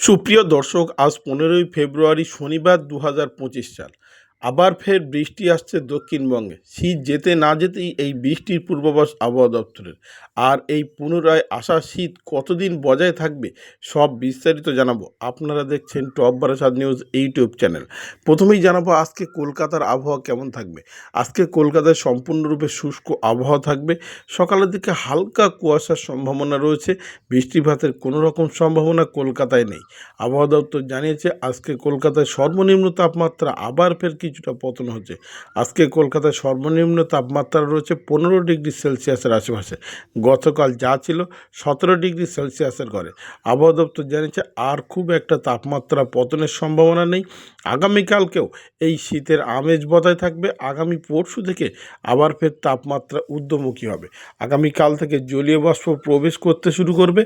সুপ্রিয় দর্শক আজ পনেরোই ফেব্রুয়ারি শনিবার দু হাজার পঁচিশ সাল। আবার ফের বৃষ্টি আসছে দক্ষিণবঙ্গে। শীত যেতে না যেতেই এই বৃষ্টির পূর্বাভাস আবহাওয়া দপ্তরের। আর এই পুনরায় আসা শীত কতদিন বজায় থাকবে, সব বিস্তারিত জানাব। আপনারা দেখছেন top Barasat news YouTube channel. প্রথমেই জানাব আজকে কলকাতার আবহাওয়া কেমন থাকবে। আজকে কলকাতায় সম্পূর্ণরূপে শুষ্ক আবহাওয়া থাকবে। সকালের দিকে হালকা কুয়াশার সম্ভাবনা রয়েছে। বৃষ্টিপাতের কোনো রকম সম্ভাবনা কলকাতায় নেই। আবহাওয়া দপ্তর জানিয়েছে, আজকে কলকাতায় সর্বনিম্ন তাপমাত্রা আবার ফের কিছুটা পতন হচ্ছে। আজকে কলকাতায় সর্বনিম্ন তাপমাত্রা রয়েছে পনেরো ডিগ্রি সেলসিয়াসের আশেপাশে। গতকাল যা ছিল সতেরো ডিগ্রি সেলসিয়াসের ঘরে। আবহাওয়া দপ্তর জানিয়েছে, আর খুব একটা তাপমাত্রা পতনের সম্ভাবনা নেই। আগামীকালকেও এই শীতের আমেজ বজায় থাকবে। আগামী পরশু থেকে আবার ফের তাপমাত্রা ঊর্ধ্বমুখী হবে। আগামীকাল থেকে জলীয় বাষ্প প্রবেশ করতে শুরু করবে,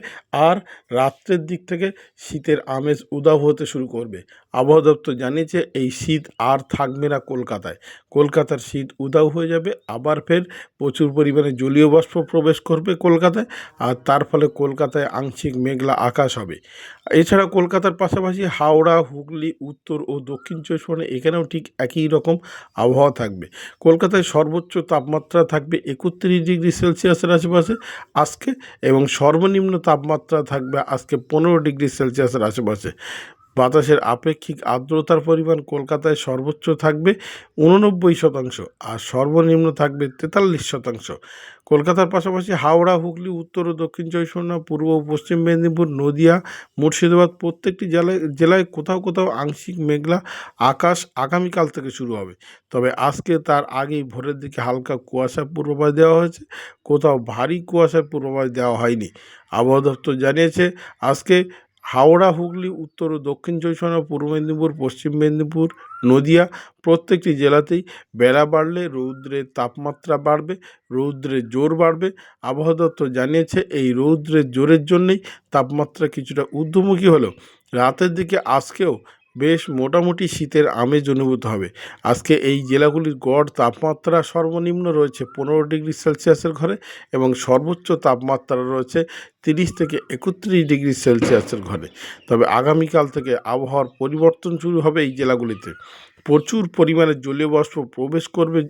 আর রাত্রের দিক থেকে শীতের আমেজ উদাও হতে শুরু করবে। আবহাওয়া দপ্তর জানিয়েছে, এই শীত আর থাকবে না কলকাতায়। কলকাতার শীত উদাও হয়ে যাবে, আবার ফের প্রচুর পরিমাণে জলীয় বাষ্প প্রবেশ করবে কলকাতায়, আর তার ফলে কলকাতায় আংশিক মেঘলা আকাশ হবে। এছাড়া কলকাতার পাশাপাশি হাওড়া, হুগলি, উত্তর ও দক্ষিণ চব্বিশ পরগনা এখানেও ঠিক একই রকম আবহাওয়া থাকবে। কলকাতায় সর্বোচ্চ তাপমাত্রা থাকবে একত্রিশ ডিগ্রি সেলসিয়াসের আশেপাশে আজকে এবং সর্বনিম্ন তাপমাত্রা থাকবে আজকে পনেরো ডিগ্রি সেলসিয়াসের আশেপাশে। বাতাসের আপেক্ষিক আর্দ্রতার পরিমাণ কলকাতায় সর্বোচ্চ থাকবে উননব্বই শতাংশ আর সর্বনিম্ন থাকবে তেতাল্লিশ শতাংশ। কলকাতার পাশাপাশি হাওড়া, হুগলি, উত্তর ও দক্ষিণ চব্বিশ পূর্ব ও পশ্চিম মেদিনীপুর, নদিয়া, মুর্শিদাবাদ প্রত্যেকটি জেলায় জেলায় কোথাও কোথাও আংশিক মেঘলা আকাশ আগামীকাল থেকে শুরু হবে। তবে আজকে তার আগেই ভোরের দিকে হালকা কুয়াশার পূর্বাভাস দেওয়া হয়েছে। কোথাও ভারী কুয়াশার পূর্বাভাস দেওয়া হয়নি। আবহাওয়া দপ্তর জানিয়েছে, আজকে হাওড়া, হুগলি, উত্তর ও দক্ষিণ চব্বিশ পূর্ব মেদিনীপুর, পশ্চিম মেদিনীপুর, নদিয়া প্রত্যেকটি জেলাতেই বেলা বাড়লে রৌদ্রের তাপমাত্রা বাড়বে, রৌদ্রের জোর বাড়বে। আবহাওয়া দপ্তর জানিয়েছে, এই রৌদ্রের জোরের জন্যেই তাপমাত্রা কিছুটা ঊর্ধ্বমুখী হলেও রাতের দিকে আজকেও বেশ মোটামুটি শীতের আমেজ অনুভূত হবে। আজকে এই জেলাগুলির গড় তাপমাত্রা সর্বনিম্ন রয়েছে পনেরো ডিগ্রি সেলসিয়াসের ঘরে এবং সর্বোচ্চ তাপমাত্রা রয়েছে তিরিশ থেকে একত্রিশ ডিগ্রি সেলসিয়াসের ঘরে। তবে আগামীকাল থেকে আবহাওয়ার পরিবর্তন শুরু হবে এই জেলাগুলিতে। প্রচুর পরিমাণে জলীয় বাষ্প প্রবেশ করবে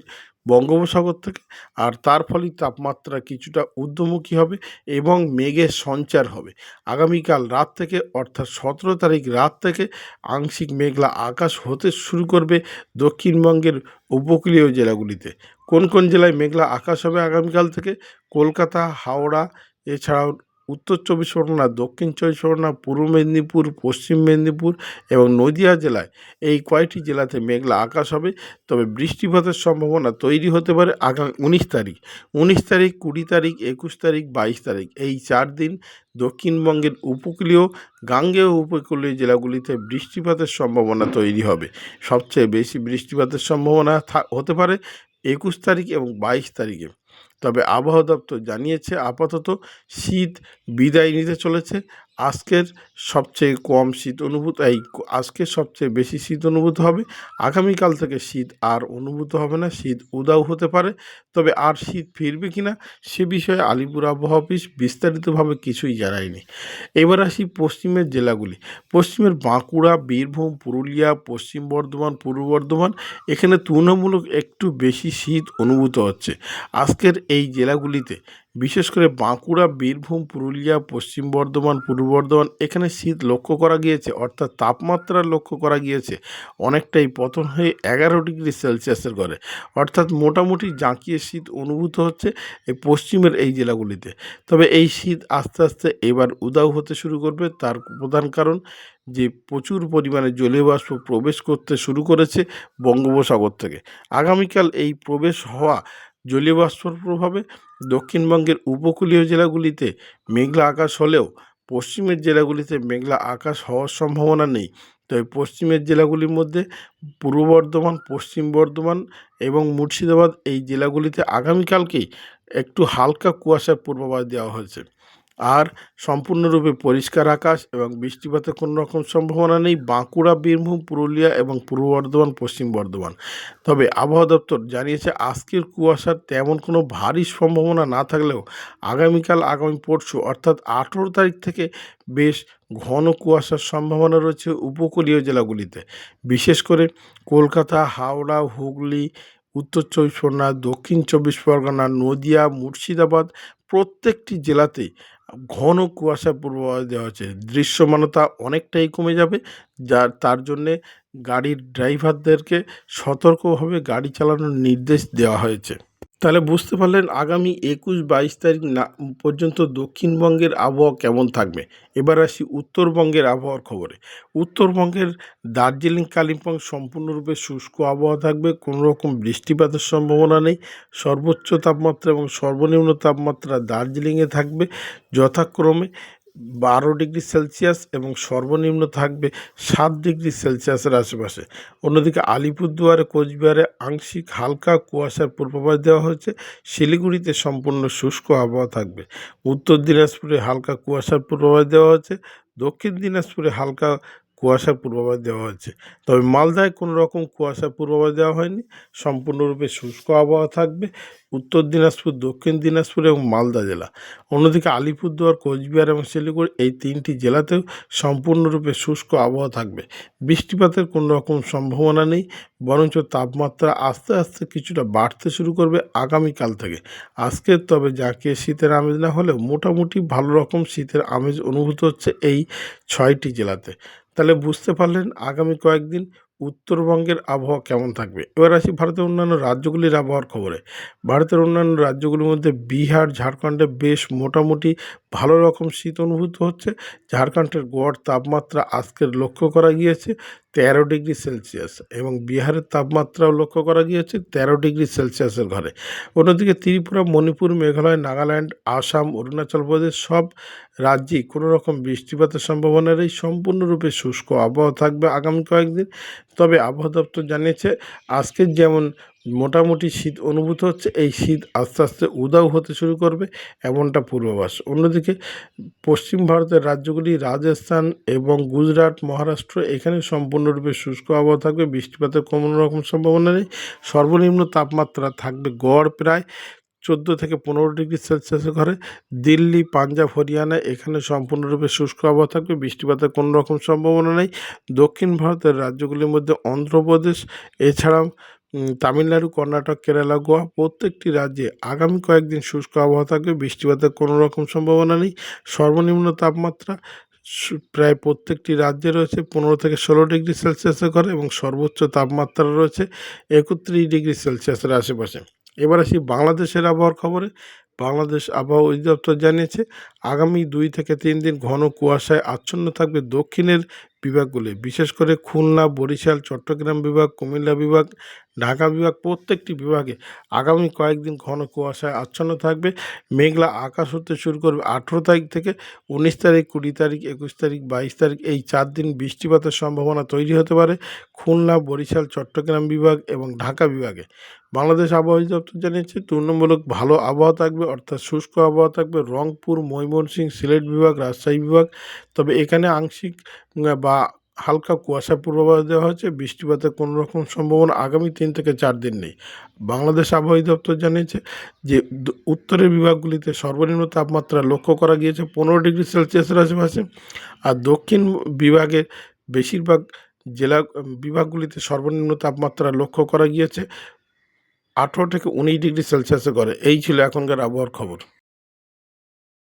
বঙ্গোপসাগর থেকে, আর তার ফলে তাপমাত্রা কিছুটা ঊর্ধ্বমুখী হবে এবং মেঘের সঞ্চার হবে। আগামীকাল রাত থেকে, অর্থাৎ সতেরো তারিখ রাত থেকে, আংশিক মেঘলা আকাশ হতে শুরু করবে দক্ষিণবঙ্গের উপকূলীয় জেলাগুলিতে। কোন কোন জেলায় মেঘলা আকাশ হবে আগামীকাল থেকে? কলকাতা, হাওড়া, এছাড়াও উত্তর চব্বিশ পরগনা, দক্ষিণ চব্বিশ পরগনা, পূর্ব মেদিনীপুর, পশ্চিম মেদিনীপুর এবং নদিয়া জেলায় এই কয়েকটি জেলাতে মেঘলা আকাশ হবে। তবে বৃষ্টিপাতের সম্ভাবনা তৈরি হতে পারে আগামী উনিশ তারিখ। উনিশ তারিখ, কুড়ি তারিখ, একুশ তারিখ, বাইশ তারিখ। এই চার দিন দক্ষিণবঙ্গের উপকূলীয়, গাঙ্গেয় উপকূলীয় জেলাগুলিতে বৃষ্টিপাতের সম্ভাবনা তৈরি হবে। সবচেয়ে বেশি বৃষ্টিপাতের সম্ভাবনা হতে পারে একুশ তারিখ এবং বাইশ তারিখে। তবে আবহাওয়া দপ্তর জানিয়েছে, আপাতত শীত বিদায় নিতে চলেছে। আজকের সবচেয়ে কম শীত অনুভূত, এই আজকের সবচেয়ে বেশি শীত অনুভূত হবে। আগামীকাল থেকে শীত আর অনুভূত হবে না, শীত উদাও হতে পারে। তবে আর শীত ফিরবে কি না সে বিষয়ে আলিপুর আবহাওয়া অফিস বিস্তারিতভাবে কিছুই জানায়নি। এবার আসি পশ্চিমের জেলাগুলি। পশ্চিমের বাঁকুড়া, বীরভূম, পুরুলিয়া, পশ্চিম বর্ধমান, পূর্ব বর্ধমান, এখানে তুলনামূলক একটু বেশি শীত অনুভূত হচ্ছে। আজকের এই জেলাগুলিতে, বিশেষ করে বাঁকুড়া, বীরভূম, পুরুলিয়া, পশ্চিম বর্ধমান, পূর্ব বর্ধমান, এখানে শীত লক্ষ্য করা গিয়েছে, অর্থাৎ তাপমাত্রা লক্ষ্য করা গিয়েছে অনেকটাই পতন হয়ে এগারো ডিগ্রি সেলসিয়াসের ঘরে অর্থাৎ মোটামুটি জাঁকিয়ে শীত অনুভূত হচ্ছে এই পশ্চিমের এই জেলাগুলিতে। তবে এই শীত আস্তে আস্তে এবার উদাও হতে শুরু করবে, তার প্রধান কারণ যে প্রচুর পরিমাণে জলীয় বাষ্প প্রবেশ করতে শুরু করেছে বঙ্গোপসাগর থেকে। আগামীকাল এই প্রবেশ হওয়া জলীয় বাষ্পর প্রভাবে দক্ষিণবঙ্গের উপকূলীয় জেলাগুলিতে মেঘলা আকাশ হলেও পশ্চিমের জেলাগুলিতে মেঘলা আকাশ হওয়ার সম্ভাবনা নেই। তবে পশ্চিমের জেলাগুলির মধ্যে পূর্ব বর্ধমান, পশ্চিম বর্ধমান এবং মুর্শিদাবাদ এই জেলাগুলিতে আগামীকালকেই একটু হালকা কুয়াশার পূর্বাভাস দেওয়া হয়েছে। আর সম্পূর্ণরূপে পরিষ্কার আকাশ এবং বৃষ্টিপাতের কোনো রকম সম্ভাবনা নেই। বাঁকুড়া, বীরভূম, পুরুলিয়া এবং পূর্ব বর্ধমান, পশ্চিম বর্ধমান। তবে আবহাওয়া দপ্তর জানিয়েছে, আজকের কুয়াশার তেমন কোনো ভারী সম্ভাবনা না থাকলেও আগামীকাল, আগামী পরশু অর্থাৎ আঠেরো তারিখ থেকে বেশ ঘন কুয়াশার সম্ভাবনা রয়েছে উপকূলীয় জেলাগুলিতে। বিশেষ করে কলকাতা, হাওড়া, হুগলি, উত্তর চব্বিশ পরগনা, দক্ষিণ চব্বিশ পরগনা, নদিয়া, মুর্শিদাবাদ প্রত্যেকটি জেলাতেই ঘন কুয়াশা পূর্বাভাস দেওয়া হয়েছে দৃশ্যমানতা অনেকটাই কমে যাবে, যার, তার জন্যে গাড়ির ড্রাইভারদেরকে সতর্কভাবে গাড়ি চালানোর নির্দেশ দেওয়া হয়েছে। তাহলে বুঝতে পারলেন আগামী একুশ বাইশ তারিখ না, পর্যন্ত দক্ষিণবঙ্গের আবহাওয়া কেমন থাকবে। এবার আসি উত্তরবঙ্গের আবহাওয়ার খবরে। উত্তরবঙ্গের দার্জিলিং, কালিম্পং সম্পূর্ণরূপে শুষ্ক আবহাওয়া থাকবে কোনো রকম বৃষ্টিপাতের সম্ভাবনা নেই। সর্বোচ্চ তাপমাত্রা এবং সর্বনিম্ন তাপমাত্রা দার্জিলিংয়ে থাকবে। যথাক্রমে বারো ডিগ্রি সেলসিয়াস এবং সর্বনিম্ন থাকবে সাত ডিগ্রি সেলসিয়াসের আশেপাশে। অন্যদিকে আলিপুরদুয়ারে, কোচবিহারে আংশিক হালকা কুয়াশার পূর্বাভাস দেওয়া হয়েছে। শিলিগুড়িতে সম্পূর্ণ শুষ্ক আবহাওয়া থাকবে। উত্তর দিনাজপুরে হালকা কুয়াশার পূর্বাভাস দেওয়া হয়েছে। দক্ষিণ দিনাজপুরে হালকা কুয়াশার পূর্বাভাস দেওয়া হয়েছে। তবে মালদায় কোনো রকম কুয়াশার পূর্বাভাস দেওয়া হয়নি। সম্পূর্ণরূপে শুষ্ক আবহাওয়া থাকবে। উত্তর দিনাজপুর, দক্ষিণ দিনাজপুর এবং মালদা জেলা। অন্যদিকে আলিপুরদুয়ার, কোচবিহার এবং শিলিগুড়ি এই তিনটি জেলাতেও সম্পূর্ণরূপে শুষ্ক আবহাওয়া থাকবে। বৃষ্টিপাতের কোনো রকম সম্ভাবনা নেই, বরঞ্চ তাপমাত্রা আস্তে আস্তে কিছুটা বাড়তে শুরু করবে আগামীকাল থেকে। আজকে তবে যাকে শীতের আমেজ না হলেও মোটামুটি ভালো রকম শীতের আমেজ অনুভূত হচ্ছে এই ছয়টি জেলাতে। তাহলে বুঝতে পারলেন আগামী কয়েকদিন উত্তরবঙ্গের আবহাওয়া কেমন থাকবে। এবার আসি ভারতের অন্যান্য রাজ্যগুলির আবহাওয়ার খবরে। ভারতের অন্যান্য রাজ্যগুলির মধ্যে বিহার, ঝাড়খণ্ডে বেশ মোটামুটি ভালো রকম শীত অনুভূত হচ্ছে। ঝাড়খণ্ডের গড় তাপমাত্রা আজকের লক্ষ্য করা গিয়েছে তেরো ডিগ্রি সেলসিয়াস এবং বিহারের তাপমাত্রাও লক্ষ্য করা গিয়েছে তেরো ডিগ্রি সেলসিয়াসের ঘরে। অন্যদিকে ত্রিপুরা, মণিপুর, মেঘালয়, নাগাল্যান্ড, আসাম, অরুণাচল প্রদেশ সব রাজ্যেই কোনো রকম বৃষ্টিপাতের সম্ভাবনা নেই। সম্পূর্ণরূপে শুষ্ক আবহাওয়া থাকবে আগামী কয়েকদিন। তবে আবহাওয়া দপ্তর জানিয়েছে, আজকের যেমন মোটামুটি শীত অনুভূত হচ্ছে, এই শীত আস্তে আস্তে উদাও হতে শুরু করবে এমনটা পূর্বাভাস। অন্যদিকে পশ্চিম ভারতের রাজ্যগুলি রাজস্থান এবং গুজরাট, মহারাষ্ট্র এখানে সম্পূর্ণরূপে শুষ্ক আবহাওয়া থাকবে, বৃষ্টিপাতের কোনো রকম সম্ভাবনা নেই, সর্বনিম্ন তাপমাত্রা থাকবে গড় প্রায় চোদ্দ থেকে পনেরো ডিগ্রি সেলসিয়াসের ঘরে। দিল্লি, পাঞ্জাব, হরিয়ানা এখানে সম্পূর্ণরূপে শুষ্ক আবহাওয়া থাকবে, বৃষ্টিপাতের কোনো রকম সম্ভাবনা নেই। দক্ষিণ ভারতের রাজ্যগুলির মধ্যে অন্ধ্রপ্রদেশ, এছাড়াও তামিলনাড়ু, কর্ণাটক, কেরালা, গোয়া প্রত্যেকটি রাজ্যে আগামী কয়েকদিন শুষ্ক আবহাওয়া থাকবে। বৃষ্টিপাতের কোনো রকম সম্ভাবনা নেই। সর্বনিম্ন তাপমাত্রা প্রায় প্রত্যেকটি রাজ্যে রয়েছে। পনেরো থেকে ষোলো ডিগ্রি সেলসিয়াসের ঘরে এবং সর্বোচ্চ তাপমাত্রা রয়েছে একত্রিশ ডিগ্রি সেলসিয়াসের আশেপাশে। এবার আসি বাংলাদেশের আবহাওয়ার খবরে। বাংলাদেশ আবহাওয়া অধিদপ্তর জানিয়েছে, আগামী দুই থেকে তিন দিন ঘন কুয়াশায় আচ্ছন্ন থাকবে দক্ষিণের বিভাগগুলি। বিশেষ করে খুলনা, বরিশাল, চট্টগ্রাম বিভাগ, কুমিল্লা বিভাগ ঢাকা বিভাগ প্রত্যেকটি বিভাগে আগামী কয়েকদিন ঘন কুয়াশায় আচ্ছন্ন থাকবে। মেঘলা আকাশ হতে শুরু করবে আঠেরো তারিখ থেকে উনিশ তারিখ, কুড়ি তারিখ, একুশ তারিখ, বাইশ তারিখ এই চার দিন বৃষ্টিপাতের সম্ভাবনা তৈরি হতে পারে। খুলনা, বরিশাল, চট্টগ্রাম বিভাগ এবং ঢাকা বিভাগে। বাংলাদেশ আবহাওয়া অধিদপ্তর জানিয়েছে তুলনামূলক ভালো আবহাওয়া থাকবে, অর্থাৎ শুষ্ক আবহাওয়া থাকবে। রংপুর, ময়মনসিংহ, সিলেট বিভাগ, রাজশাহী বিভাগ। তবে এখানে আংশিক বা হালকা কুয়াশা পূর্বাভাস দেওয়া হয়েছে, বৃষ্টিপাতের কোনো রকম সম্ভাবনা আগামী তিন থেকে চার দিন নেই। বাংলাদেশ আবহাওয়া দপ্তর জানিয়েছে যে উত্তরের বিভাগগুলিতে সর্বনিম্ন তাপমাত্রা লক্ষ্য করা গিয়েছে পনেরো ডিগ্রি সেলসিয়াসের আশেপাশে আর দক্ষিণ বিভাগে বেশিরভাগ জেলা, বিভাগগুলিতে সর্বনিম্ন তাপমাত্রা লক্ষ্য করা গিয়েছে আঠেরো থেকে উনিশ ডিগ্রি সেলসিয়াসে করে এই ছিল এখনকার আবহাওয়ার খবর।